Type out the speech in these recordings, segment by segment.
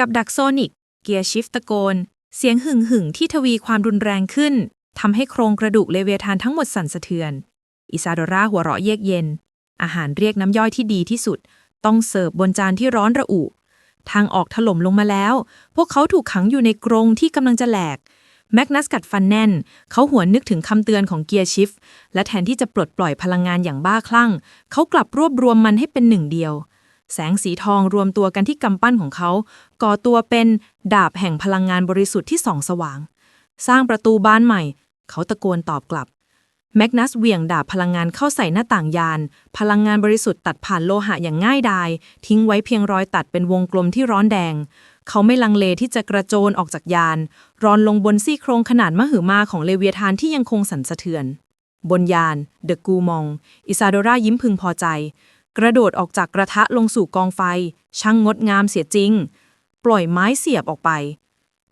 กับดักโซนิก เกียร์ชิฟตะโกน เสียงหึ่งหึ่งที่ทวีความรุนแรงขึ้นทำให้โครงกระดูกเลเวทานทั้งหมดสั่นสะเทือน อิซาโดราหัวเราะเยือกเย็น อาหารเรียกน้ำย่อยที่ดีที่สุด ต้องเสิร์ฟบนจานที่ร้อนระอุ ทางออกถล่มลงมาแล้ว พวกเขาถูกขังอยู่ในกรงที่กำลังจะแหลก แมกนัสกัดฟันแน่น เขาหวนนึกถึงคำเตือนของเกียร์ชิฟ และแทนที่จะปลดปล่อยพลังงานอย่างบ้าคลั่ง เขากลับรวบรวมมันให้เป็นหนึ่งเดียว แสงสีทองรวมตัวกันที่กำปั้นของเขา ก่อตัวเป็นดาบแห่งพลังงานบริสุทธิ์ที่ส่องสว่าง สร้างประตูบานใหม่ เขาตะโกนตอบกลับ แมกนัสเหวี่ยงดาบพลังงานเข้าใส่หน้าต่างยาน พลังงานบริสุทธิ์ตัดผ่านโลหะอย่างง่ายดาย ทิ้งไว้เพียงรอยตัดเป็นวงกลมที่ร้อนแดง เขาไม่ลังเลที่จะกระโจนออกจากยาน รอนลงบนซี่โครงขนาดมหึมาของเลเวียธานที่ยังคงสั่นสะเทือน บนยาน เดอะกูมอง อิซาโดรายิ้มพึงพอใจ กระโดดออกจากกระทะลงสู่กองไฟ ช่างงดงามเสียจริง ปล่อยไม้เสียบออกไป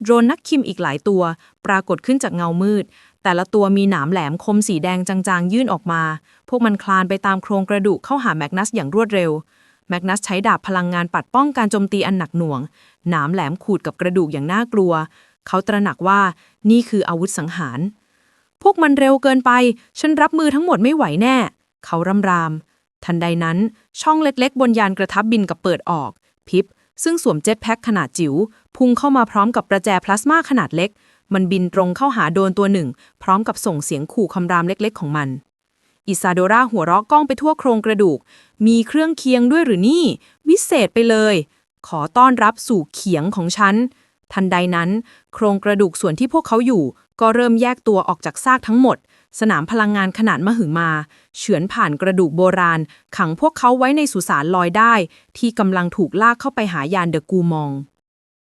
โดรนนักคิมอีกหลายตัว ปรากฏขึ้นจากเงามืด แต่ละตัวมีหนามแหลมคมสีแดงจางๆ ยื่นออกมา พวกมันคลานไปตามโครงกระดูกเข้าหาแมกนัสอย่างรวดเร็ว แมกนัสใช้ดาบพลังงานปัดป้องการโจมตีอันหนักหน่วง หนามแหลมขูดกับกระดูกอย่างน่ากลัว เขาตระหนักว่านี่คืออาวุธสังหาร พวกมันเร็วเกินไป ฉันรับมือทั้งหมดไม่ไหวแน่ เขารำราม ทันใดนั้น ช่องเล็กๆ บนยานกระทับบินกับเปิดออก พิบ ซึ่งสวมเจ็ตแพ็คขนาดจิ๋วพุ่งเข้ามาพร้อมกับประแจพลาสมาขนาดเล็ก มันบินตรงเข้าหาโดนตัวหนึ่ง พร้อมกับส่งเสียงขู่คำรามเล็กๆ ของมันอิซาโดราหัวเราะก้องไปทั่วโครงกระดูก มีเครื่องเคียงด้วยหรือนี่ วิเศษไปเลย ขอต้อนรับสู่เขียงของฉัน ทันใดนั้น โครงกระดูกส่วนที่พวกเขาอยู่ ก็เริ่มแยกตัวออกจากซากทั้งหมด สนามพลังงานขนาดมหึมา เฉือนผ่านกระดูกโบราณ ขังพวกเขาไว้ในสุสานลอยได้ ที่กำลังถูกลากเข้าไปหายานเดอะกูมอง